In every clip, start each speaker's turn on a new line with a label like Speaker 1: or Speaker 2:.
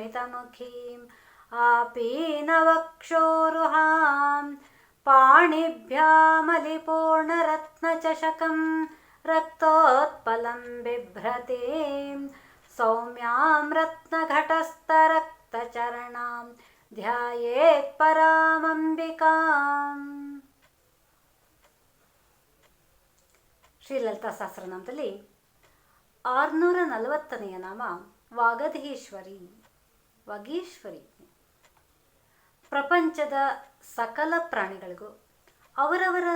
Speaker 1: स्मितमुखीम् आपीनवक्षोरुहां पाणिभ्यामलिपूर्णरत्नचषकं रक्तोत्पलं बिभ्रतीं सौम्यां रत्नघटस्थरक्तचरणां ಧ್ಯಾಯೇತ್ ಪರಾಮಂಬಿಕಾಂ ಶ್ರೀಲಲಿತಾ ಸಹಸ್ರನಾಮದಲ್ಲಿ ಆರುನೂರ ನಲವತ್ತನೆಯ ನಾಮ ವಾಗಧೀಶ್ವರಿ ವಗೀಶ್ವರಿ. ಪ್ರಪಂಚದ ಸಕಲ ಪ್ರಾಣಿಗಳಿಗೂ ಅವರವರ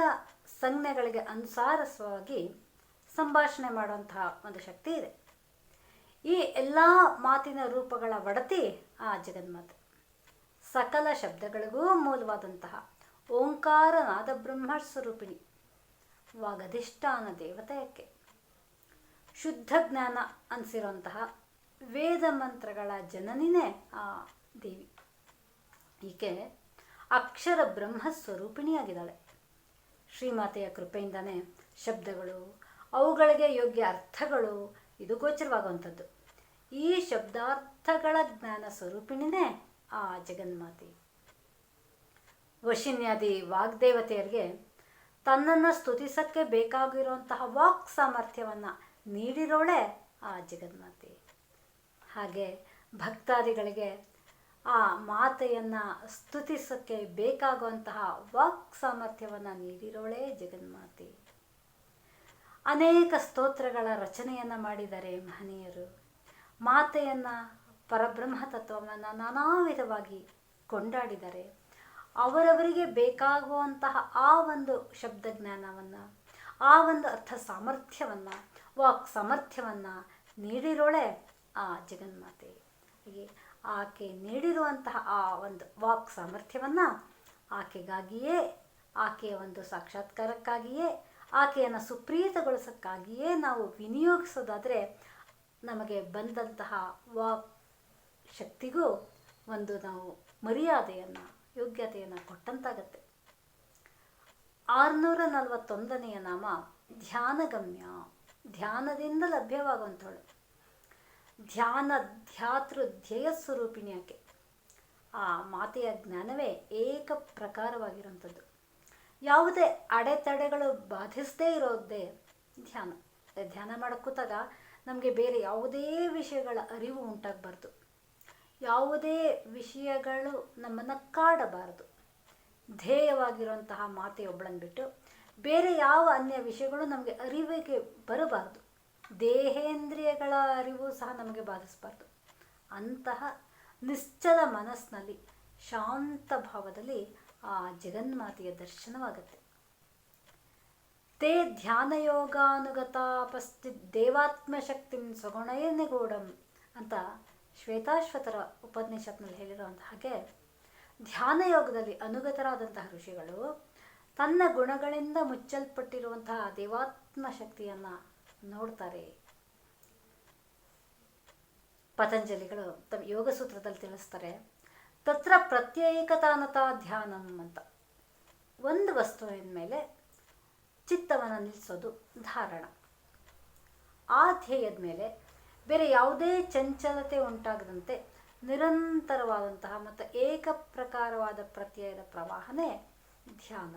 Speaker 1: ಸಂಜ್ಞೆಗಳಿಗೆ ಅನುಸಾರವಾಗಿ ಸಂಭಾಷಣೆ ಮಾಡುವಂತಹ ಒಂದು ಶಕ್ತಿ ಇದೆ. ಈ ಎಲ್ಲ ಮಾತಿನ ರೂಪಗಳ ಒಡತಿ ಆ ಜಗನ್ಮಾತೆ. ಸಕಲ ಶಬ್ದಗಳಿಗೂ ಮೂಲವಾದಂತಹ ಓಂಕಾರನಾದ ಬ್ರಹ್ಮ ಸ್ವರೂಪಿಣಿ ವಾಗಧಿಷ್ಠಾನ ದೇವತೆಯಕ್ಕೆ ಶುದ್ಧ ಜ್ಞಾನ ಅನಿಸಿರುವಂತಹ ವೇದ ಮಂತ್ರಗಳ ಜನನಿನೇ ಆ ದೇವಿ. ಈಕೆ ಅಕ್ಷರ ಬ್ರಹ್ಮ ಸ್ವರೂಪಿಣಿಯಾಗಿದ್ದಾಳೆ ಶ್ರೀಮಾತೆಯ ಕೃಪೆಯಿಂದನೇ ಶಬ್ದಗಳು, ಅವುಗಳಿಗೆ ಯೋಗ್ಯ ಅರ್ಥಗಳು, ಇದು ಗೋಚರವಾಗುವಂಥದ್ದು. ಈ ಶಬ್ದಾರ್ಥಗಳ ಜ್ಞಾನ ಸ್ವರೂಪಿಣಿನೇ ಆ ಜಗನ್ಮಾತೆ. ವಶಿನ್ಯಾದಿ ವಾಗ್ದೇವತೆಯರಿಗೆ ತನ್ನನ್ನು ಸ್ತುತಿಸಕ್ಕೆ ಬೇಕಾಗಿರುವಂತಹ ವಾಕ್ ಸಾಮರ್ಥ್ಯವನ್ನು ನೀಡಿರೋಳೆ ಆ ಜಗನ್ಮಾತೆ. ಹಾಗೆ ಭಕ್ತಾದಿಗಳಿಗೆ ಆ ಮಾತೆಯನ್ನು ಸ್ತುತಿಸಕ್ಕೆ ಬೇಕಾಗುವಂತಹ ವಾಕ್ ಸಾಮರ್ಥ್ಯವನ್ನು ನೀಡಿರೋಳೆ ಜಗನ್ಮಾತೆ. ಅನೇಕ ಸ್ತೋತ್ರಗಳ ರಚನೆಯನ್ನು ಮಾಡಿದ್ದಾರೆ ಮಹನೀಯರು. ಮಾತೆಯನ್ನು ಪರಬ್ರಹ್ಮ ತತ್ವವನ್ನು ನಾನಾ ವಿಧವಾಗಿ ಕೊಂಡಾಡಿದ್ದಾರೆ. ಅವರವರಿಗೆ ಬೇಕಾಗುವಂತಹ ಆ ಒಂದು ಶಬ್ದ ಜ್ಞಾನವನ್ನು ಆ ಒಂದು ಅರ್ಥ ಸಾಮರ್ಥ್ಯವನ್ನು, ವಾಕ್ ಸಾಮರ್ಥ್ಯವನ್ನು ನೀಡಿರೋಳೆ ಆ ಜಗನ್ಮಾತೆ. ಆಕೆ ನೀಡಿರುವಂತಹ ಆ ಒಂದು ವಾಕ್ ಸಾಮರ್ಥ್ಯವನ್ನು ಆಕೆಗಾಗಿಯೇ, ಆಕೆಯ ಒಂದು ಸಾಕ್ಷಾತ್ಕಾರಕ್ಕಾಗಿಯೇ, ಆಕೆಯನ್ನು ಸುಪ್ರೀತಗೊಳಿಸೋಕ್ಕಾಗಿಯೇ ನಾವು ವಿನಿಯೋಗಿಸೋದಾದರೆ ನಮಗೆ ಬಂದಂತಹ ವಾಕ್ ಶಕ್ತಿಗೂ ಒಂದು ನಾವು ಮರ್ಯಾದೆಯನ್ನು, ಯೋಗ್ಯತೆಯನ್ನು ಕೊಟ್ಟಂತಾಗತ್ತೆ. ಆರುನೂರ ನಲವತ್ತೊಂದನೆಯ ನಾಮ ಧ್ಯಾನಗಮ್ಯ. ಧ್ಯಾನದಿಂದ ಲಭ್ಯವಾಗುವಂಥವಳು. ಧ್ಯಾನ ಧ್ಯಾತೃ ಧ್ಯೇಯ ಸ್ವರೂಪಿಣಿ ಆಕೆ. ಆ ಮಾತೆಯ ಜ್ಞಾನವೇ ಏಕ ಪ್ರಕಾರವಾಗಿರುವಂಥದ್ದು. ಯಾವುದೇ ಅಡೆತಡೆಗಳು ಬಾಧಿಸದೇ ಇರೋದೇ ಧ್ಯಾನ. ಧ್ಯಾನ ಮಾಡೋಕ್ಕೂತಾಗ ಕೂತಾಗ ನಮಗೆ ಬೇರೆ ಯಾವುದೇ ವಿಷಯಗಳ ಅರಿವು ಉಂಟಾಗಬಾರ್ದು. ಯಾವುದೇ ವಿಷಯಗಳು ನಮ್ಮನ್ನು ಕಾಡಬಾರದು. ಧ್ಯೇಯವಾಗಿರುವಂತಹ ಮಾತೆಯೊಬ್ಬಳನ್ನು ಬಿಟ್ಟು ಬೇರೆ ಯಾವ ಅನ್ಯ ವಿಷಯಗಳು ನಮಗೆ ಅರಿವಿಗೆ ಬರಬಾರ್ದು. ದೇಹೇಂದ್ರಿಯಗಳ ಅರಿವು ಸಹ ನಮಗೆ ಬಾಧಿಸಬಾರ್ದು. ಅಂತಹ ನಿಶ್ಚಲ ಮನಸ್ಸಿನಲ್ಲಿ ಶಾಂತ ಭಾವದಲ್ಲಿ ಆ ಜಗನ್ಮಾತೆಯ ದರ್ಶನವಾಗುತ್ತೆ. ತೇ ಧ್ಯಾನಯೋಗಾನುಗತಾಪಸ್ಥಿತ್ ದೇವಾತ್ಮಶಕ್ತಿಂ ಸ್ವಗುಣಯೇ ನಿಗೂಢಂ ಅಂತ ಶ್ವೇತಾಶ್ವತರ ಉಪನಿಷತ್ನಲ್ಲಿ ಹೇಳಿರುವಂಥ ಹಾಗೆ ಧ್ಯಾನ ಯೋಗದಲ್ಲಿ ಅನುಗತರಾದಂತಹ ಋಷಿಗಳು ತನ್ನ ಗುಣಗಳಿಂದ ಮುಚ್ಚಲ್ಪಟ್ಟಿರುವಂತಹ ದೇವಾತ್ಮ ಶಕ್ತಿಯನ್ನು ನೋಡ್ತಾರೆ. ಪತಂಜಲಿಗಳು ತಮ್ಮ ಯೋಗ ಸೂತ್ರದಲ್ಲಿ ತಿಳಿಸ್ತಾರೆ, ತತ್ರ ಪ್ರತ್ಯೇಕತಾನತ ಧ್ಯಾನಂ ಅಂತ. ಒಂದು ವಸ್ತುವಿನ ಮೇಲೆ ಚಿತ್ತವನ್ನು ನಿಲ್ಲಿಸೋದು ಧಾರಣ. ಆ ಧ್ಯೇಯದ ಮೇಲೆ ಬೇರೆ ಯಾವುದೇ ಚಂಚಲತೆ ಉಂಟಾಗದಂತೆ ನಿರಂತರವಾದಂತಹ ಮತ್ತು ಏಕ ಪ್ರಕಾರವಾದ ಪ್ರತ್ಯಯದ ಪ್ರವಾಹನೇ ಧ್ಯಾನ.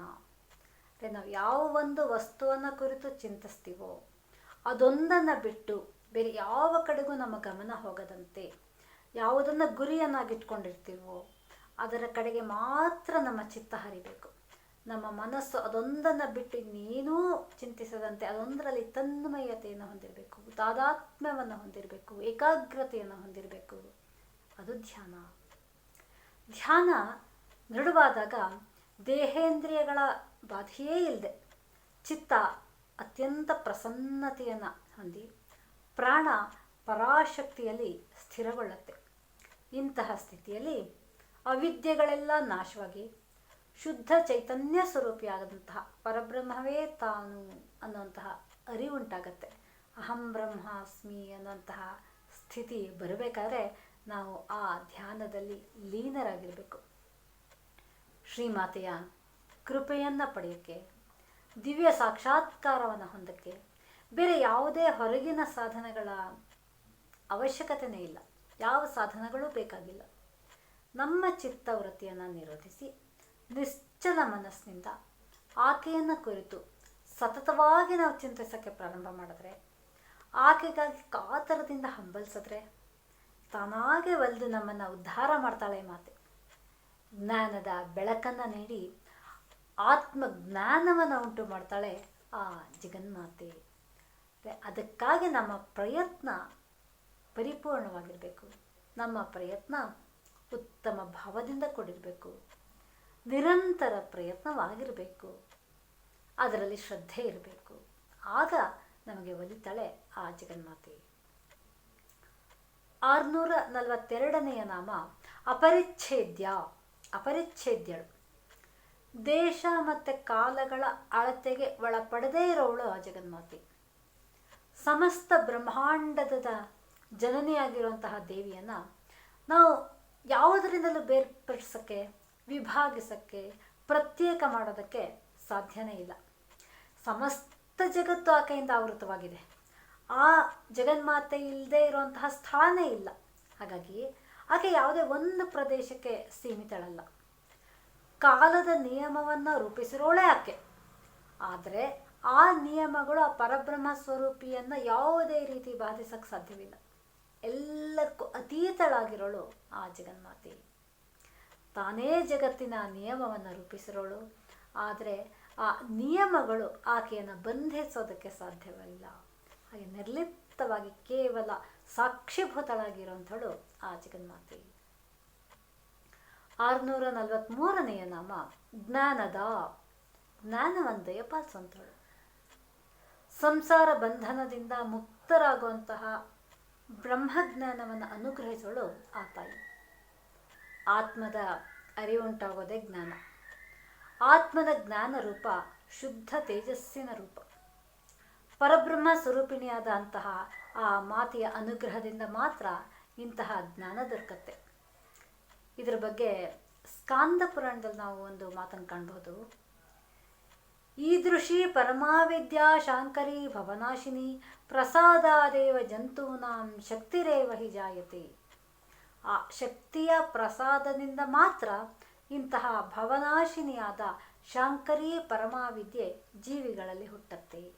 Speaker 1: ನಾವು ಯಾವ ಒಂದು ವಸ್ತುವನ್ನು ಕುರಿತು ಚಿಂತಿಸ್ತೀವೋ ಅದೊಂದನ್ನು ಬಿಟ್ಟು ಬೇರೆ ಯಾವ ಕಡೆಗೂ ನಮ್ಮ ಗಮನ ಹೋಗದಂತೆ ಯಾವುದನ್ನು ಗುರಿಯನ್ನಾಗಿಟ್ಕೊಂಡಿರ್ತೀವೋ ಅದರ ಕಡೆಗೆ ಮಾತ್ರ ನಮ್ಮ ಚಿತ್ತ ಹರಿಬೇಕು. ನಮ್ಮ ಮನಸ್ಸು ಅದೊಂದನ್ನು ಬಿಟ್ಟು ಇನ್ನೇನೂ ಚಿಂತಿಸದಂತೆ ಅದೊಂದರಲ್ಲಿ ತನ್ಮಯತೆಯನ್ನು ಹೊಂದಿರಬೇಕು ತಾದಾತ್ಮ್ಯವನ್ನು ಹೊಂದಿರಬೇಕು, ಏಕಾಗ್ರತೆಯನ್ನು ಹೊಂದಿರಬೇಕು. ಅದು ಧ್ಯಾನ. ಧ್ಯಾನ ದೃಢವಾದಾಗ ದೇಹೇಂದ್ರಿಯಗಳ ಬಾಧೆಯೇ ಇಲ್ಲದೆ ಚಿತ್ತ ಅತ್ಯಂತ ಪ್ರಸನ್ನತೆಯನ್ನು ಹೊಂದಿ ಪ್ರಾಣ ಪರಾಶಕ್ತಿಯಲ್ಲಿ ಸ್ಥಿರಗೊಳ್ಳುತ್ತೆ. ಇಂತಹ ಸ್ಥಿತಿಯಲ್ಲಿ ಅವಿದ್ಯೆಗಳೆಲ್ಲ ನಾಶವಾಗಿ ಶುದ್ಧ ಚೈತನ್ಯ ಸ್ವರೂಪಿಯಾದಂತಹ ಪರಬ್ರಹ್ಮವೇ ತಾನು ಅನ್ನುವಂತಹ ಅರಿವುಂಟಾಗತ್ತೆ ಅಹಂ ಬ್ರಹ್ಮಾಸ್ಮಿ ಅನ್ನುವಂತಹ ಸ್ಥಿತಿ ಬರಬೇಕಾದ್ರೆ ನಾವು ಆ ಧ್ಯಾನದಲ್ಲಿ ಲೀನರಾಗಿರಬೇಕು. ಶ್ರೀಮಾತೆಯ ಕೃಪೆಯನ್ನು ಪಡೆಯೋಕ್ಕೆ ದಿವ್ಯ ಸಾಕ್ಷಾತ್ಕಾರವನ್ನು ಹೊಂದಕ್ಕೆ ಬೇರೆ ಯಾವುದೇ ಹೊರಗಿನ ಸಾಧನಗಳ ಅವಶ್ಯಕತೆನೇ ಇಲ್ಲ. ಯಾವ ಸಾಧನಗಳು ಬೇಕಾಗಿಲ್ಲ. ನಮ್ಮ ಚಿತ್ತವೃತ್ತಿಯನ್ನು ನಿರೋಧಿಸಿ, ನಿಶ್ಚಲ ಮನಸ್ಸಿನಿಂದ ಆಕೆಯನ್ನು ಕುರಿತು ಸತತವಾಗಿ ನಾವು ಚಿಂತಿಸೋಕ್ಕೆ ಪ್ರಾರಂಭ ಮಾಡಿದ್ರೆ, ಆಕೆಗಾಗಿ ಕಾತರದಿಂದ ಹಂಬಲಿಸಿದ್ರೆ, ತಾನಾಗೆ ಒಲಿದು ನಮ್ಮನ್ನು ಉದ್ಧಾರ ಮಾಡ್ತಾಳೆ ಮಾತೆ. ಜ್ಞಾನದ ಬೆಳಕನ್ನು ನೀಡಿ ಆತ್ಮ ಜ್ಞಾನವನ್ನು ಉಂಟು ಮಾಡ್ತಾಳೆ ಆ ಜಗನ್ಮಾತೆ ಅದಕ್ಕಾಗಿ ನಮ್ಮ ಪ್ರಯತ್ನ ಪರಿಪೂರ್ಣವಾಗಿರಬೇಕು. ನಮ್ಮ ಪ್ರಯತ್ನ ಉತ್ತಮ ಭಾವದಿಂದ ಕೊಡಿರಬೇಕು. ನಿರಂತರ ಪ್ರಯತ್ನವಾಗಿರಬೇಕು. ಅದರಲ್ಲಿ ಶ್ರದ್ಧೆ ಇರಬೇಕು. ಆಗ ನಮಗೆ ಒಲಿತಾಳೆ ಆ ಜಗನ್ಮಾತೆ ಆರುನೂರ ನಲವತ್ತೆರಡನೆಯ ನಾಮ ಅಪರಿಚ್ಛೇದ್ಯ. ಅಪರಿಚ್ಛೇದ್ಯಳು. ದೇಶ ಮತ್ತು ಕಾಲಗಳ ಅಳತೆಗೆ ಒಳಪಡದೇ ಇರೋವಳು ಆ ಜಗನ್ಮಾತೆ. ಸಮಸ್ತ ಬ್ರಹ್ಮಾಂಡದ ಜನನಿಯಾಗಿರುವಂತಹ ದೇವಿಯನ್ನು ನಾವು ಯಾವುದರಿಂದಲೂ ಬೇರ್ಪಡಿಸೋಕ್ಕೆ, ವಿಭಾಗಿಸೋಕ್ಕೆ, ಪ್ರತ್ಯೇಕ ಮಾಡೋದಕ್ಕೆ ಸಾಧ್ಯನೇ ಇಲ್ಲ. ಸಮಸ್ತ ಜಗತ್ತು ಆಕೆಯಿಂದ ಆವೃತವಾಗಿದೆ. ಆ ಜಗನ್ಮಾತೆ ಇಲ್ಲದೆ ಇರುವಂತಹ ಸ್ಥಾನೇ ಇಲ್ಲ. ಹಾಗಾಗಿ ಆಕೆ ಯಾವುದೇ ಒಂದು ಪ್ರದೇಶಕ್ಕೆ ಸೀಮಿತಳಲ್ಲ. ಕಾಲದ ನಿಯಮವನ್ನು ರೂಪಿಸಿರೋಳೆ ಆಕೆ. ಆದರೆ ಆ ನಿಯಮಗಳು ಆ ಪರಬ್ರಹ್ಮ ಸ್ವರೂಪಿಯನ್ನು ಯಾವುದೇ ರೀತಿ ಬಾಧಿಸಕ್ಕೆ ಸಾಧ್ಯವಿಲ್ಲ. ಎಲ್ಲಕ್ಕೂ ಅತೀತಳಾಗಿರೋಳು ಆ ಜಗನ್ಮಾತೆ. ತಾನೇ ಜಗತ್ತಿನ ನಿಯಮವನ್ನು ರೂಪಿಸಿರೋಳು. ಆದರೆ ಆ ನಿಯಮಗಳು ಆಕೆಯನ್ನು ಬಂಧಿಸೋದಕ್ಕೆ ಸಾಧ್ಯವಿಲ್ಲ. ಹಾಗೆ ನಿರ್ಲಿಪ್ತವಾಗಿ ಕೇವಲ ಸಾಕ್ಷಿಭೂತಳಾಗಿರುವಂಥಳು ಆ ಜಗನ್ಮಾತೆ. ಆರುನೂರ ನಲವತ್ತ್ಮೂರನೆಯ ನಾಮ, ಜ್ಞಾನದ ಜ್ಞಾನವಂತೆಯ ಪಾಲಿಸುವಂಥಳು ಸಂಸಾರ ಬಂಧನದಿಂದ ಮುಕ್ತರಾಗುವಂತಹ ಬ್ರಹ್ಮಜ್ಞಾನವನ್ನು ಅನುಗ್ರಹಿಸೋಳು ಆ ತಾಯಿ. ಆತ್ಮದ ಅರಿವುಂಟಾಗೋದೇ ಜ್ಞಾನ. ಆತ್ಮದ ಜ್ಞಾನ ರೂಪ ಶುದ್ಧ ತೇಜಸ್ಸಿನ ರೂಪ. ಪರಬ್ರಹ್ಮ ಸ್ವರೂಪಿಣಿಯಾದ ಅಂತಹ ಆ ಮಾತೆಯ ಅನುಗ್ರಹದಿಂದ ಮಾತ್ರ ಇಂತಹ ಜ್ಞಾನ ದೊರಕತ್ತೆ. ಇದರ ಬಗ್ಗೆ ಸ್ಕಾಂದ ಪುರಾಣದಲ್ಲಿ ನಾವು ಒಂದು ಮಾತನ್ನು ಕಾಣ್ಬೋದು ಈದೃಶಿ ಪರಮಾವಿದ್ಯಾ ಶಾಂಕರಿ ಭವನಾಶಿನಿ ಪ್ರಸಾದಾದೇವ ಜಂತೂನಾಂ ಶಕ್ತಿರೇವ ಹಿ ಜಾಯತಿ. ಆ ಶಕ್ತಿಯ ಪ್ರಸಾದದಿಂದ ಮಾತ್ರ ಇಂತಹ ಭವನಾಶಿನಿಯಾದ ಶಾಂಕರಿ ಪರಮಾವಿದ್ಯೆ ಜೀವಿಗಳಲ್ಲಿ ಹುಟ್ಟತ್ತೆ.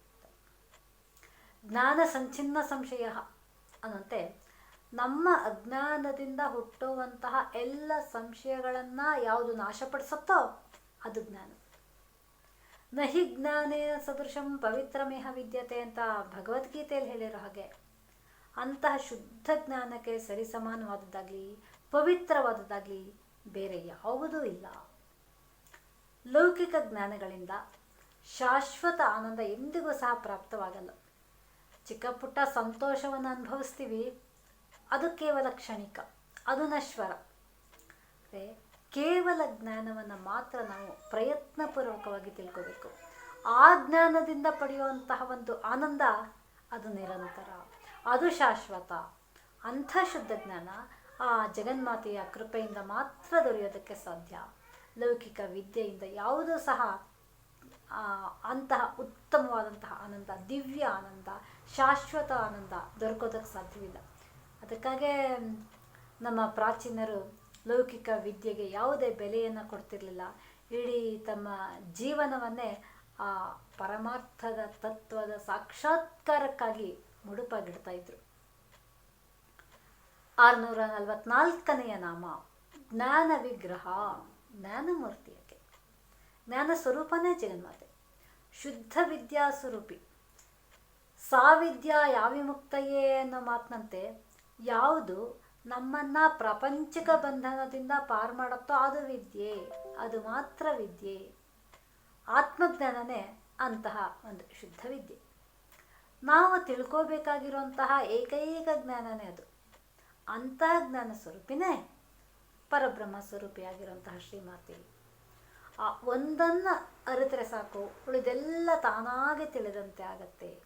Speaker 1: ಜ್ಞಾನ ಸಂಚಿನ್ನ ಸಂಶಯ ಅನ್ನಂತೆ ನಮ್ಮ ಅಜ್ಞಾನದಿಂದ ಹುಟ್ಟುವಂತಹ ಎಲ್ಲ ಸಂಶಯಗಳನ್ನು ಯಾವುದು ನಾಶಪಡಿಸುತ್ತೋ ಅದು ಜ್ಞಾನ. ನಹಿ ಜ್ಞಾನೇ ಸದೃಶಂ ಪವಿತ್ರಮೇಹ ವಿದ್ಯತೆ ಅಂತ ಭಗವದ್ಗೀತೆಯಲ್ಲಿ ಹೇಳಿರೋ ಹಾಗೆ, ಅಂತಹ ಶುದ್ಧ ಜ್ಞಾನಕ್ಕೆ ಸರಿಸಮಾನವಾದದ್ದಾಗಲಿ, ಪವಿತ್ರವಾದದ್ದಾಗಲಿ ಬೇರೆ ಯಾವುದೂ ಇಲ್ಲ. ಲೌಕಿಕ ಜ್ಞಾನಗಳಿಂದ ಶಾಶ್ವತ ಆನಂದ ಎಂದಿಗೂ ಸಹ ಪ್ರಾಪ್ತವಾಗಲ್ಲ. ಚಿಕ್ಕ ಪುಟ್ಟ ಸಂತೋಷವನ್ನು ಅನುಭವಿಸ್ತೀವಿ ಅದು ಕೇವಲ ಕ್ಷಣಿಕ, ಅದು ನಶ್ವರ. ಕೇವಲ ಜ್ಞಾನವನ್ನು ಮಾತ್ರ ನಾವು ಪ್ರಯತ್ನಪೂರ್ವಕವಾಗಿ ತಿಳ್ಕೋಬೇಕು. ಆ ಜ್ಞಾನದಿಂದ ಪಡೆಯುವಂತಹ ಒಂದು ಆನಂದ, ಅದು ನಿರಂತರ, ಅದು ಶಾಶ್ವತ. ಅಂಥ ಶುದ್ಧ ಜ್ಞಾನ ಆ ಜಗನ್ಮಾತೆಯ ಕೃಪೆಯಿಂದ ಮಾತ್ರ ದೊರೆಯೋದಕ್ಕೆ ಸಾಧ್ಯ. ಲೌಕಿಕ ವಿದ್ಯೆಯಿಂದ ಯಾವುದೂ ಸಹ ಅಂತಹ ಉತ್ತಮವಾದಂತಹ ಆನಂದ, ದಿವ್ಯ ಆನಂದ, ಶಾಶ್ವತ ಆನಂದ ದೊರಕೋದಕ್ಕೆ ಸಾಧ್ಯವಿಲ್ಲ. ಅದಕ್ಕಾಗೇ ನಮ್ಮ ಪ್ರಾಚೀನರು ಲೌಕಿಕ ವಿದ್ಯೆಗೆ ಯಾವುದೇ ಬೆಲೆಯನ್ನು ಕೊಡ್ತಿರಲಿಲ್ಲ. ಇಡೀ ತಮ್ಮ ಜೀವನವನ್ನೇ ಆ ಪರಮಾರ್ಥದ ತತ್ವದ ಸಾಕ್ಷಾತ್ಕಾರಕ್ಕಾಗಿ ಮುಡುಪಾಗಿಡ್ತಾ ಇದ್ರು. ಆರುನೂರ ನಲವತ್ನಾಲ್ಕನೆಯ ನಾಮ, ಜ್ಞಾನ ವಿಗ್ರಹ ಜ್ಞಾನಮೂರ್ತಿಯಕ್ಕೆ ಜ್ಞಾನ ಸ್ವರೂಪನೇ ಜಗನ್ಮಾತೆ. ಶುದ್ಧ ವಿದ್ಯಾ ಸ್ವರೂಪಿ. ಸಾವಿದ್ಯಾ ಯಾವಿಮುಕ್ತಯೇ ಅನ್ನೋ ಮಾತಿನಂತೆ ಯಾವುದು ನಮ್ಮನ್ನ ಪ್ರಪಂಚಿಕ ಬಂಧನದಿಂದ ಪಾರು ಮಾಡುತ್ತೋ ಅದು ವಿದ್ಯೆ, ಅದು ಮಾತ್ರ ವಿದ್ಯೆ. ಆತ್ಮಜ್ಞಾನನೇ ಅಂತಹ ಒಂದು ಶುದ್ಧ ವಿದ್ಯೆ. ನಾವು ತಿಳ್ಕೋಬೇಕಾಗಿರುವಂತಹ ಏಕೈಕ ಜ್ಞಾನನೇ ಅದು. ಅಂತಹ ಜ್ಞಾನ ಸ್ವರೂಪಿನೇ ಪರಬ್ರಹ್ಮ ಸ್ವರೂಪಿಯಾಗಿರುವಂತಹ ಶ್ರೀಮಾತೆ. ಆ ಒಂದನ್ನು ಅರಿತರೆ ಸಾಕು, ಉಳಿದೆಲ್ಲ ತಾನಾಗೆ ತಿಳಿದಂತೆ ಆಗತ್ತೆ.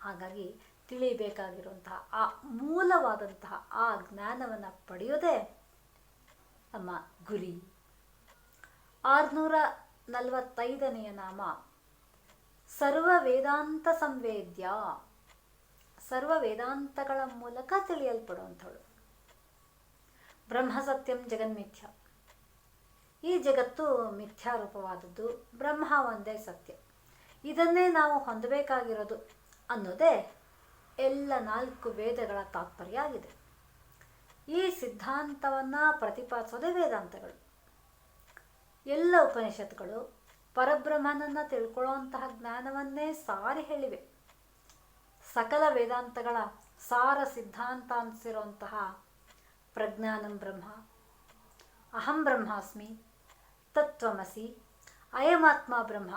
Speaker 1: ಹಾಗಾಗಿ ತಿಳಿಬೇಕಾಗಿರುವಂತಹ ಆ ಮೂಲವಾದಂತಹ ಆ ಜ್ಞಾನವನ್ನು ಪಡೆಯೋದೇ ನಮ್ಮ ಗುರಿ. ಆರುನೂರ ನಲವತ್ತೈದನೆಯ ನಾಮ. ಸರ್ವ ವೇದಾಂತ ಸಂವೇದ್ಯ. ಸರ್ವ ವೇದಾಂತಗಳ ಮೂಲಕ ತಿಳಿಯಲ್ಪಡುವಂಥವಳು. ಬ್ರಹ್ಮ ಸತ್ಯಂ ಜಗನ್ಮಿಥ್ಯ ಈ ಜಗತ್ತು ಮಿಥ್ಯಾರೂಪವಾದದ್ದು ಬ್ರಹ್ಮ ಒಂದೇ ಸತ್ಯ. ಇದನ್ನೇ ನಾವು ಹೊಂದಬೇಕಾಗಿರೋದು ಅನ್ನೋದೇ ಎಲ್ಲ ನಾಲ್ಕು ವೇದಗಳ ತಾತ್ಪರ್ಯ ಆಗಿದೆ ಈ ಸಿದ್ಧಾಂತವನ್ನು ಪ್ರತಿಪಾದಿಸೋದೇ ವೇದಾಂತಗಳು. ಎಲ್ಲ ಉಪನಿಷತ್ಗಳು ಪರಬ್ರಹ್ಮನನ್ನು ತಿಳ್ಕೊಳ್ಳುವಂತಹ ಜ್ಞಾನವನ್ನೇ ಸಾರಿ ಹೇಳಿವೆ. ಸಕಲ ವೇದಾಂತಗಳ ಸಾರ ಸಿದ್ಧಾಂತ ಅನಿಸಿರುವಂತಹ ಪ್ರಜ್ಞಾನಂ ಬ್ರಹ್ಮ, ಅಹಂ ಬ್ರಹ್ಮಾಸ್ಮಿ, ತತ್ವಮಸಿ, ಅಯಮಾತ್ಮ ಬ್ರಹ್ಮ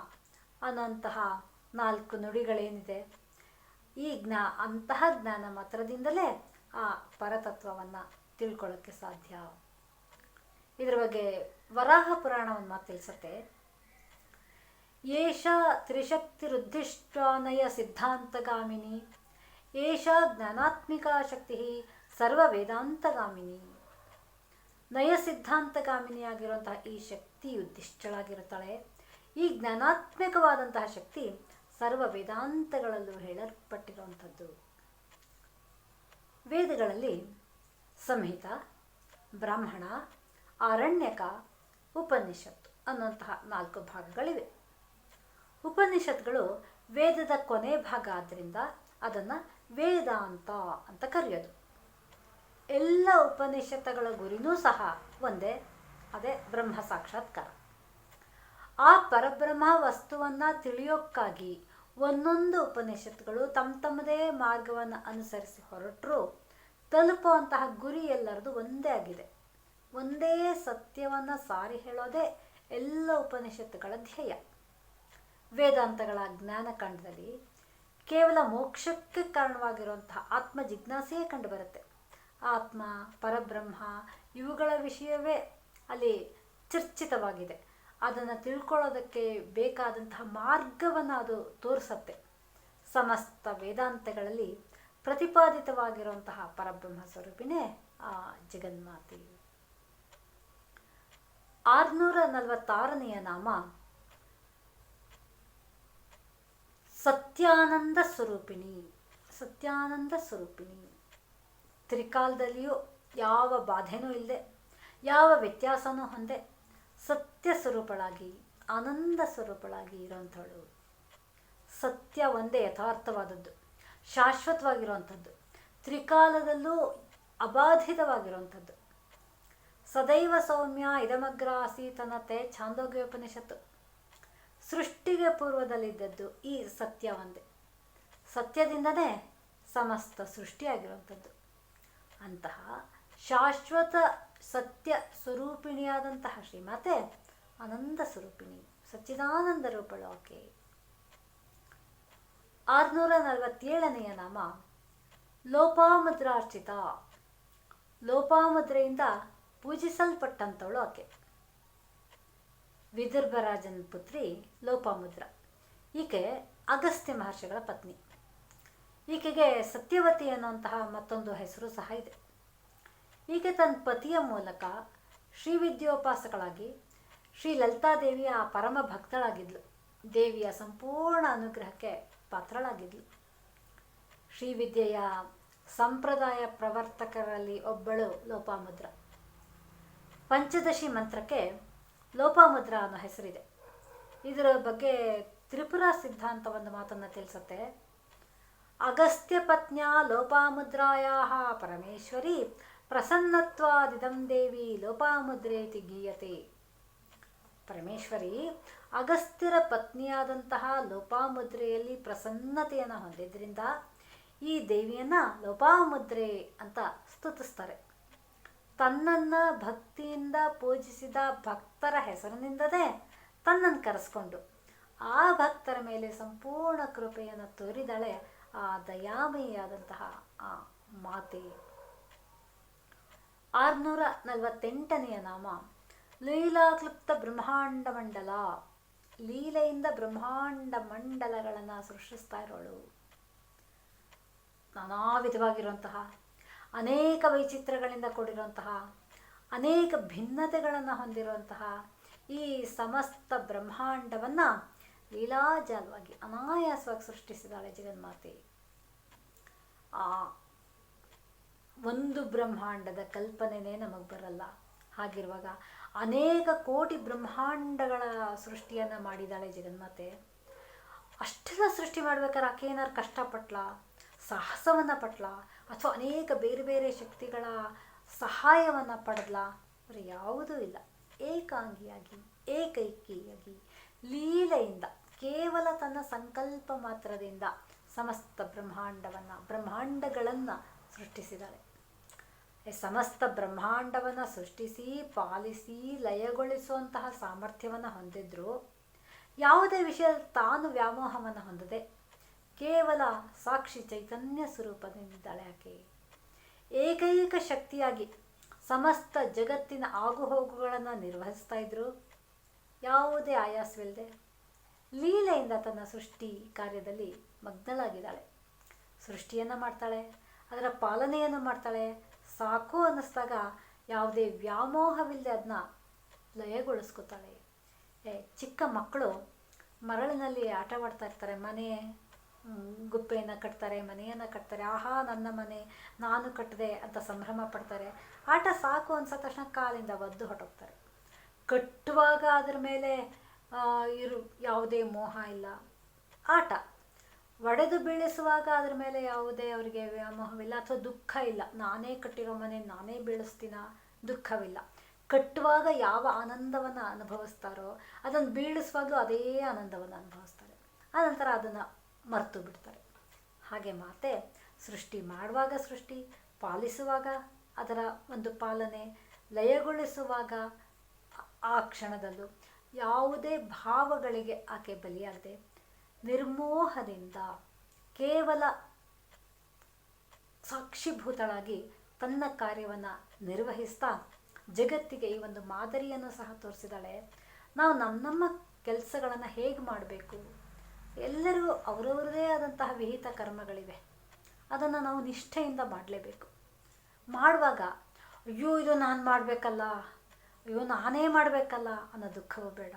Speaker 1: ಅನ್ನೋಂತಹ ನಾಲ್ಕು ನುಡಿಗಳೇನಿದೆ. ಈ ಜ್ಞಾ, ಅಂತಹ ಜ್ಞಾನ ಮಾತ್ರದಿಂದಲೇ ಆ ಪರತತ್ವವನ್ನು ತಿಳ್ಕೊಳ್ಳೋಕ್ಕೆ ಸಾಧ್ಯ. ಇದರ ಬಗ್ಗೆ ವರಾಹ ಪುರಾಣ ಒಂದು ಮಾತು ತಿಳಿಸುತ್ತೆ. ಏಷ ತ್ರಿಶಕ್ತಿರುದ್ಧಿಷ್ಟಾನಯ ಸಿದ್ಧಾಂತಗಾಮಿನಿ, ಏಷ ಜ್ಞಾನಾತ್ಮಿಕಾ ಶಕ್ತಿ ಸರ್ವ ವೇದಾಂತಗಾಮಿನಿ ನಯ ಸಿದ್ಧಾಂತಗಾಮಿನಿಯಾಗಿರುವಂತಹ ಈ ಶಕ್ತಿ ಉದ್ದಿಷ್ಟಳಾಗಿರುತ್ತಾಳೆ ಈ ಜ್ಞಾನಾತ್ಮಕವಾದಂತಹ ಶಕ್ತಿ ಸರ್ವ ವೇದಾಂತಗಳಲ್ಲೂ ಹೇಳಲ್ಪಟ್ಟಿರುವಂಥದ್ದು. ವೇದಗಳಲ್ಲಿ ಸಂಹಿತ, ಬ್ರಾಹ್ಮಣ ಆರಣ್ಯಕ ಉಪನಿಷತ್ತು ಅನ್ನುವಂತಹ ನಾಲ್ಕು ಭಾಗಗಳಿವೆ. ಉಪನಿಷತ್ಗಳು ವೇದದ ಕೊನೆ ಭಾಗ ಆದ್ದರಿಂದ ಅದನ್ನು ವೇದಾಂತ ಅಂತ ಕರೆಯೋದು. ಎಲ್ಲ ಉಪನಿಷತ್ತುಗಳ ಗುರಿನೂ ಸಹ ಒಂದೇ, ಅದೇ ಬ್ರಹ್ಮ ಸಾಕ್ಷಾತ್ಕಾರ. ಆ ಪರಬ್ರಹ್ಮ ವಸ್ತುವನ್ನು ತಿಳಿಯೋಕ್ಕಾಗಿ ಒಂದೊಂದು ಉಪನಿಷತ್ತುಗಳು ತಮ್ಮ ತಮ್ಮದೇ ಮಾರ್ಗವನ್ನು ಅನುಸರಿಸಿ ಹೊರಟರು, ತಲುಪುವಂತಹ ಗುರಿ ಎಲ್ಲರದು ಒಂದೇ ಆಗಿದೆ. ಒಂದೇ ಸತ್ಯವನ್ನು ಸಾರಿ ಹೇಳೋದೇ ಎಲ್ಲ ಉಪನಿಷತ್ತುಗಳ ಧ್ಯೇಯ. ವೇದಾಂತಗಳ ಜ್ಞಾನಕಾಂಡದಲ್ಲಿ ಕೇವಲ ಮೋಕ್ಷಕ್ಕೆ ಕಾರಣವಾಗಿರುವಂತಹ ಆತ್ಮ ಜಿಜ್ಞಾಸೆಯೇ ಕಂಡುಬರುತ್ತೆ. ಆತ್ಮ, ಪರಬ್ರಹ್ಮ ಇವುಗಳ ವಿಷಯವೇ ಅಲ್ಲಿ ಚರ್ಚಿತವಾಗಿದೆ. ಅದನ್ನು ತಿಳ್ಕೊಳ್ಳೋದಕ್ಕೆ ಬೇಕಾದಂತಹ ಮಾರ್ಗವನ್ನು ಅದು ತೋರಿಸತ್ತೆ. ಸಮಸ್ತ ವೇದಾಂತಗಳಲ್ಲಿ ಪ್ರತಿಪಾದಿತವಾಗಿರುವಂತಹ ಪರಬ್ರಹ್ಮ ಸ್ವರೂಪಿನೇ ಆ ಜಗನ್ಮಾತೆ. ಆರುನೂರ ನಲವತ್ತಾರನೆಯ ನಾಮ, ಸತ್ಯಾನಂದ ಸ್ವರೂಪಿಣಿ ಸತ್ಯಾನಂದ ಸ್ವರೂಪಿಣಿ. ತ್ರಿಕಾಲದಲ್ಲಿಯೂ ಯಾವ ಬಾಧೆನೂ ಇಲ್ಲದೆ, ಯಾವ ವ್ಯತ್ಯಾಸನೂ ಹೊಂದೆ ಸತ್ಯ ಸ್ವರೂಪಳಾಗಿ ಆನಂದ ಸ್ವರೂಪಳಾಗಿ ಇರೋಂಥವಳು ಸತ್ಯ ಒಂದೇ ಯಥಾರ್ಥವಾದದ್ದು, ಶಾಶ್ವತವಾಗಿರುವಂಥದ್ದು, ತ್ರಿಕಾಲದಲ್ಲೂ ಅಬಾಧಿತವಾಗಿರುವಂಥದ್ದು. ಸದೈವ ಸೌಮ್ಯ ಇದಮಗ್ರ ಆಸೀತನತೆ ಛಾಂದೋಗ್ಯೋಪನಿಷತ್ತು. ಸೃಷ್ಟಿಗೆ ಪೂರ್ವದಲ್ಲಿದ್ದದ್ದು ಈ ಸತ್ಯ ಒಂದೇ. ಸತ್ಯದಿಂದನೇ ಸಮಸ್ತ ಸೃಷ್ಟಿಯಾಗಿರುವಂಥದ್ದು. ಅಂತಹ ಶಾಶ್ವತ ಸತ್ಯ ಸ್ವರೂಪಿಣಿಯಾದಂತಹ ಶ್ರೀಮಾತೆ ಆನಂದ ಸ್ವರೂಪಿಣಿ, ಸಚ್ಚಿದಾನಂದ ರೂಪಳು ಆಕೆ ಆರುನೂರ ನಲವತ್ತೇಳನೆಯ ನಾಮ, ಲೋಪಾಮುದ್ರಾರ್ಚಿತ. ಲೋಪಾಮುದ್ರೆಯಿಂದ ಪೂಜಿಸಲ್ಪಟ್ಟಂಥವಳು ಆಕೆ. ವಿದರ್ಭರಾಜನ ಪುತ್ರಿ ಲೋಪಾಮುದ್ರ. ಈಕೆ ಅಗಸ್ತ್ಯ ಮಹರ್ಷಿಗಳ ಪತ್ನಿ. ಈಕೆಗೆ ಸತ್ಯವತಿ ಅನ್ನುವಂತಹ ಮತ್ತೊಂದು ಹೆಸರು ಸಹ ಇದೆ. ಈಕೆ ತನ್ನ ಪತಿಯ ಮೂಲಕ ಶ್ರೀ ವಿದ್ಯೋಪಾಸಕಳಾಗಿ ಶ್ರೀ ಲಲಿತಾದೇವಿಯ ಪರಮ ಭಕ್ತಳಾಗಿದ್ಲು. ದೇವಿಯ ಸಂಪೂರ್ಣ ಅನುಗ್ರಹಕ್ಕೆ ಪಾತ್ರಳಾಗಿದ್ಲು. ಶ್ರೀವಿದ್ಯೆಯ ಸಂಪ್ರದಾಯ ಪ್ರವರ್ತಕರಲ್ಲಿ ಒಬ್ಬಳು ಲೋಪಾಮುದ್ರ. ಪಂಚದಶಿ ಮಂತ್ರಕ್ಕೆ ಲೋಪಾಮುದ್ರ ಅನ್ನೋ ಹೆಸರಿದೆ. ಇದರ ಬಗ್ಗೆ ತ್ರಿಪುರ ಸಿದ್ಧಾಂತ ಒಂದು ಮಾತನ್ನು ತಿಳಿಸುತ್ತೆ. ಅಗಸ್ತ್ಯ ಪತ್ನಿಯ ಲೋಪಾಮುದ್ರಾಯ ಪರಮೇಶ್ವರಿ ಪ್ರಸನ್ನತ್ವಾದಿದಂ ದೇವಿ ಲೋಪಾಮುದ್ರೇತಿ ಗೀಯತೆ ಪರಮೇಶ್ವರಿ ಅಗಸ್ತ್ಯರ ಪತ್ನಿಯಾದಂತಹ ಲೋಪಾಮುದ್ರೆಯಲ್ಲಿ ಪ್ರಸನ್ನತೆಯನ್ನು ಹೊಂದಿದ್ರಿಂದ ಈ ದೇವಿಯನ್ನು ಲೋಪಾಮುದ್ರೆ ಅಂತ ಸ್ತುತಿಸ್ತಾರೆ. ತನ್ನನ್ನು ಭಕ್ತಿಯಿಂದ ಪೂಜಿಸಿದ ಭಕ್ತರ ಹೆಸರಿನಿಂದಲೇ ತನ್ನನ್ನು ಕರೆಸ್ಕೊಂಡು ಆ ಭಕ್ತರ ಮೇಲೆ ಸಂಪೂರ್ಣ ಕೃಪೆಯನ್ನು ತೋರಿದಳೆ ಆ ದಯಾಮಯಿಯಾದಂತಹ ಆ ಮಾತೆ. ಆರುನೂರ ನಲವತ್ತೆಂಟನೆಯ ನಾಮ ಲೀಲಾಕ್ಲುಪ್ತ ಬ್ರಹ್ಮಾಂಡ ಮಂಡಲ. ಲೀಲೆಯಿಂದ ಬ್ರಹ್ಮಾಂಡ ಮಂಡಲಗಳನ್ನು ಸೃಷ್ಟಿಸ್ತಾ ಇರೋಳು. ನಾನಾ ವಿಧವಾಗಿರುವಂತಹ ಅನೇಕ ವೈಚಿತ್ರಗಳಿಂದ ಕೂಡಿರುವಂತಹ, ಅನೇಕ ಭಿನ್ನತೆಗಳನ್ನು ಹೊಂದಿರುವಂತಹ ಈ ಸಮಸ್ತ ಬ್ರಹ್ಮಾಂಡವನ್ನು ಲೀಲಾಜಾಲವಾಗಿ ಅನಾಯಾಸವಾಗಿ ಸೃಷ್ಟಿಸಿದಾಳೆ ಜಗನ್ಮಾತೆ. ಆ ಒಂದು ಬ್ರಹ್ಮಾಂಡದ ಕಲ್ಪನೆನೇ ನಮಗೆ ಬರಲ್ಲ. ಹಾಗಿರುವಾಗ ಅನೇಕ ಕೋಟಿ ಬ್ರಹ್ಮಾಂಡಗಳ ಸೃಷ್ಟಿಯನ್ನು ಮಾಡಿದ್ದಾಳೆ ಜಗನ್ಮಾತೆ. ಅಷ್ಟೆಲ್ಲ ಸೃಷ್ಟಿ ಮಾಡ್ಬೇಕಾದ್ರೆ ಆಕೆ ಏನಾರು ಕಷ್ಟಪಟ್ಲ, ಸಾಹಸವನ್ನು ಪಟ್ಲ, ಅಥವಾ ಅನೇಕ ಬೇರೆ ಬೇರೆ ಶಕ್ತಿಗಳ ಸಹಾಯವನ್ನು ಪಡೆದ್ಲ ಅವರು ಯಾವುದೂ ಇಲ್ಲ. ಏಕಾಂಗಿಯಾಗಿ, ಏಕೈಕಿಯಾಗಿ, ಲೀಲೆಯಿಂದ, ಕೇವಲ ತನ್ನ ಸಂಕಲ್ಪ ಮಾತ್ರದಿಂದ ಸಮಸ್ತ ಬ್ರಹ್ಮಾಂಡವನ್ನು, ಬ್ರಹ್ಮಾಂಡಗಳನ್ನು ಸೃಷ್ಟಿಸಿದ್ದಾಳೆ ಸಮಸ್ತ ಬ್ರಹ್ಮಾಂಡವನ್ನು ಸೃಷ್ಟಿಸಿ, ಪಾಲಿಸಿ, ಲಯಗೊಳಿಸುವಂತಹ ಸಾಮರ್ಥ್ಯವನ್ನು ಹೊಂದಿದ್ರು. ಯಾವುದೇ ವಿಷಯ ತಾನು ವ್ಯಾಮೋಹವನ್ನು ಹೊಂದದೆ ಕೇವಲ ಸಾಕ್ಷಿ ಚೈತನ್ಯ ಸ್ವರೂಪದಿಂದಿದ್ದಾಳೆ ಆಕೆ. ಏಕೈಕ ಶಕ್ತಿಯಾಗಿ ಸಮಸ್ತ ಜಗತ್ತಿನ ಆಗುಹೋಗುಗಳನ್ನು ನಿರ್ವಹಿಸ್ತಾ ಇದ್ರು. ಯಾವುದೇ ಆಯಾಸವಿಲ್ಲದೆ ಲೀಲೆಯಿಂದ ತನ್ನ ಸೃಷ್ಟಿ ಕಾರ್ಯದಲ್ಲಿ ಮಗ್ನಳಾಗಿದ್ದಾಳೆ. ಸೃಷ್ಟಿಯನ್ನು ಮಾಡ್ತಾಳೆ, ಅದರ ಪಾಲನೆಯನ್ನು ಮಾಡ್ತಾಳೆ ಸಾಕು ಅನ್ನಿಸ್ದಾಗ ಯಾವುದೇ ವ್ಯಾಮೋಹವಿಲ್ಲದೆ ಅದನ್ನ ಲಯಗೊಳಿಸ್ಕೊತಾಳೆ. ಏ, ಚಿಕ್ಕ ಮಕ್ಕಳು ಮರಳಿನಲ್ಲಿ ಆಟವಾಡ್ತಾ ಇರ್ತಾರೆ. ಮನೆ ಗುಪ್ಪೆಯನ್ನು ಕಟ್ತಾರೆ, ಮನೆಯನ್ನು ಕಟ್ತಾರೆ. ಆಹಾ, ನನ್ನ ಮನೆ, ನಾನು ಕಟ್ಟಿದೆ ಅಂತ ಸಂಭ್ರಮ ಪಡ್ತಾರೆ. ಆಟ ಸಾಕು ಅನ್ಸೋ ತಕ್ಷಣ ಕಾಲಿಂದ ಒದ್ದು ಹೊಟ್ಟೋಗ್ತಾರೆ ಕಟ್ಟುವಾಗ ಅದ್ರ ಮೇಲೆ ಇರು, ಯಾವುದೇ ಮೋಹ ಇಲ್ಲ. ಆಟ. ಒಡೆದು ಬೀಳಿಸುವಾಗ ಅದ್ರ ಮೇಲೆ ಯಾವುದೇ ಅವರಿಗೆ ವ್ಯಾಮೋಹವಿಲ್ಲ ಅಥವಾ ದುಃಖ ಇಲ್ಲ. ನಾನೇ ಕಟ್ಟಿರೋ ಮನೆ, ನಾನೇ ಬೀಳಿಸ್ತೀನ, ದುಃಖವಿಲ್ಲ. ಕಟ್ಟುವಾಗ ಯಾವ ಆನಂದವನ್ನು ಅನುಭವಿಸ್ತಾರೋ, ಅದನ್ನು ಬೀಳಿಸುವಾಗಲೂ ಅದೇ ಆನಂದವನ್ನು ಅನುಭವಿಸ್ತಾರೆ. ಆನಂತರ ಅದನ್ನು ಮರೆತು ಬಿಡ್ತಾರೆ. ಹಾಗೆ ಮಾತೆ, ಸೃಷ್ಟಿ ಮಾಡುವಾಗ ಸೃಷ್ಟಿ, ಪಾಲಿಸುವಾಗ ಅದರ ಒಂದು ಪಾಲನೆ, ಲಯಗೊಳಿಸುವಾಗ ಆ ಕ್ಷಣದಲ್ಲೂ ಯಾವುದೇ ಭಾವಗಳಿಗೆ ಆಕೆ ಬಲಿಯಾಗದೆ ನಿರ್ಮೋಹದಿಂದ ಕೇವಲ ಸಾಕ್ಷಿಭೂತಳಾಗಿ ತನ್ನ ಕಾರ್ಯವನ್ನು ನಿರ್ವಹಿಸ್ತಾ ಜಗತ್ತಿಗೆ ಈ ಒಂದು ಮಾದರಿಯನ್ನು ಸಹ ತೋರಿಸಿದಾಳೆ. ನಾವು ನಮ್ಮ ನಮ್ಮ ಕೆಲಸಗಳನ್ನು ಹೇಗೆ ಮಾಡಬೇಕು? ಎಲ್ಲರೂ ಅವರವರದೇ ಆದಂತಹ ವಿಹಿತ ಕರ್ಮಗಳಿವೆ. ಅದನ್ನು ನಾವು ನಿಷ್ಠೆಯಿಂದ ಮಾಡಲೇಬೇಕು. ಮಾಡುವಾಗ, ಅಯ್ಯೋ, ಇದು ನಾನು ಮಾಡಬೇಕಲ್ಲ, ಅಯ್ಯೋ, ನಾನೇ ಮಾಡಬೇಕಲ್ಲ ಅನ್ನೋ ದುಃಖವೂ ಬೇಡ.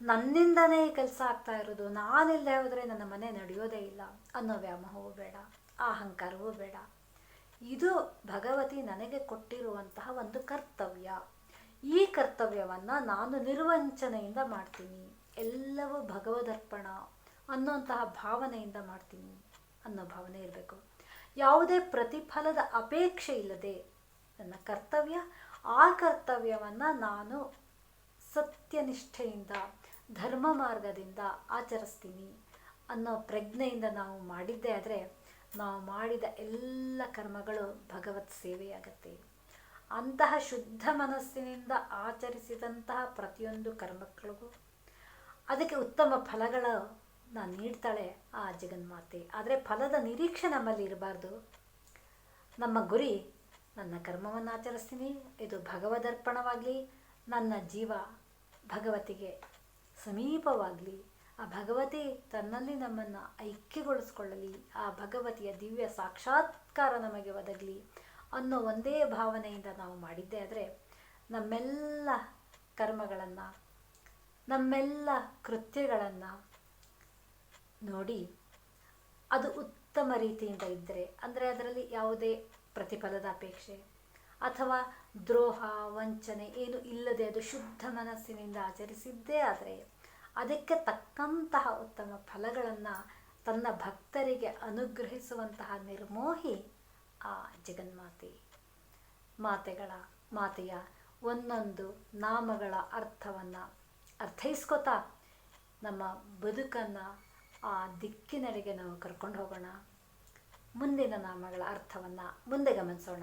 Speaker 1: ನನ್ನಿಂದನೇ ಕೆಲಸ ಆಗ್ತಾ ಇರೋದು, ನಾನಿಲ್ಲದೆ ಹೋದರೆ ನನ್ನ ಮನೆ ನಡೆಯೋದೇ ಇಲ್ಲ ಅನ್ನೋ ವ್ಯಾಮೋಹವೂ ಬೇಡ, ಅಹಂಕಾರವೂ ಬೇಡ. ಇದು ಭಗವತಿ ನನಗೆ ಕೊಟ್ಟಿರುವಂತಹ ಒಂದು ಕರ್ತವ್ಯ. ಈ ಕರ್ತವ್ಯವನ್ನು ನಾನು ನಿರ್ವಂಚನೆಯಿಂದ ಮಾಡ್ತೀನಿ. ಎಲ್ಲವೂ ಭಗವದರ್ಪಣ ಅನ್ನೋಂತಹ ಭಾವನೆಯಿಂದ ಮಾಡ್ತೀನಿ ಅನ್ನೋ ಭಾವನೆ ಇರಬೇಕು. ಯಾವುದೇ ಪ್ರತಿಫಲದ ಅಪೇಕ್ಷೆ ಇಲ್ಲದೆ ನನ್ನ ಕರ್ತವ್ಯ, ಆ ಕರ್ತವ್ಯವನ್ನು ನಾನು ಸತ್ಯನಿಷ್ಠೆಯಿಂದ ಧರ್ಮ ಮಾರ್ಗದಿಂದ ಆಚರಿಸ್ತೀನಿ ಅನ್ನೋ ಪ್ರಜ್ಞೆಯಿಂದ ನಾವು ಮಾಡಿದ್ದೇ ಆದರೆ ನಾವು ಮಾಡಿದ ಎಲ್ಲ ಕರ್ಮಗಳು ಭಗವತ್ ಸೇವೆಯಾಗತ್ತೆ. ಅಂತಹ ಶುದ್ಧ ಮನಸ್ಸಿನಿಂದ ಆಚರಿಸಿದಂತಹ ಪ್ರತಿಯೊಂದು ಕರ್ಮಗಳಿಗೂ ಅದಕ್ಕೆ ಉತ್ತಮ ಫಲಗಳು ನಾನು ನೀಡ್ತಾಳೆ ಆ ಜಗನ್ಮಾತೆ. ಆದರೆ ಫಲದ ನಿರೀಕ್ಷೆ ನಮ್ಮಲ್ಲಿ ಇರಬಾರ್ದು. ನಮ್ಮ ಗುರಿ ನನ್ನ ಕರ್ಮವನ್ನು ಆಚರಿಸ್ತೀನಿ ಇದು ಭಗವದರ್ಪಣವಾಗಲಿ, ನನ್ನ ಜೀವ ಭಗವತಿಗೆ ಸಮೀಪವಾಗಲಿ, ಆ ಭಗವತಿ ತನ್ನಲ್ಲಿ ನಮ್ಮನ್ನು ಐಕ್ಯಗೊಳಿಸ್ಕೊಳ್ಳಲಿ, ಆ ಭಗವತಿಯ ದಿವ್ಯ ಸಾಕ್ಷಾತ್ಕಾರ ನಮಗೆ ಒದಗಲಿ ಅನ್ನೋ ಒಂದೇ ಭಾವನೆಯಿಂದ ನಾವು ಮಾಡಿದ್ದೇ ಆದರೆ, ನಮ್ಮೆಲ್ಲ ಕರ್ಮಗಳನ್ನು, ನಮ್ಮೆಲ್ಲ ಕೃತ್ಯಗಳನ್ನು ನೋಡಿ ಅದು ಉತ್ತಮ ರೀತಿಯಿಂದ ಇದ್ದರೆ ಅಂದರೆ ಅದರಲ್ಲಿ ಯಾವುದೇ ಪ್ರತಿಫಲದ ಅಪೇಕ್ಷೆ. ಅಥವಾ ದ್ರೋಹ, ವಂಚನೆ ಏನು ಇಲ್ಲದೆ ಅದು ಶುದ್ಧ ಮನಸ್ಸಿನಿಂದ ಆಚರಿಸಿದ್ದೇ ಆದರೆ ಅದಕ್ಕೆ ತಕ್ಕಂತಹ ಉತ್ತಮ ಫಲಗಳನ್ನು ತನ್ನ ಭಕ್ತರಿಗೆ ಅನುಗ್ರಹಿಸುವಂತಹ ನಿರ್ಮೋಹಿ ಆ ಜಗನ್ಮಾತೆ. ಮಾತೆಗಳ, ಮಾತೆಯ ಒಂದೊಂದು ನಾಮಗಳ ಅರ್ಥವನ್ನು ಅರ್ಥೈಸ್ಕೊತಾ ನಮ್ಮ ಬದುಕನ್ನು ಆ ದಿಕ್ಕಿನಡೆಗೆ ನಾವು ಕರ್ಕೊಂಡು ಹೋಗೋಣ. ಮುಂದಿನ ನಾಮಗಳ ಅರ್ಥವನ್ನು ಮುಂದೆ ಗಮನಿಸೋಣ.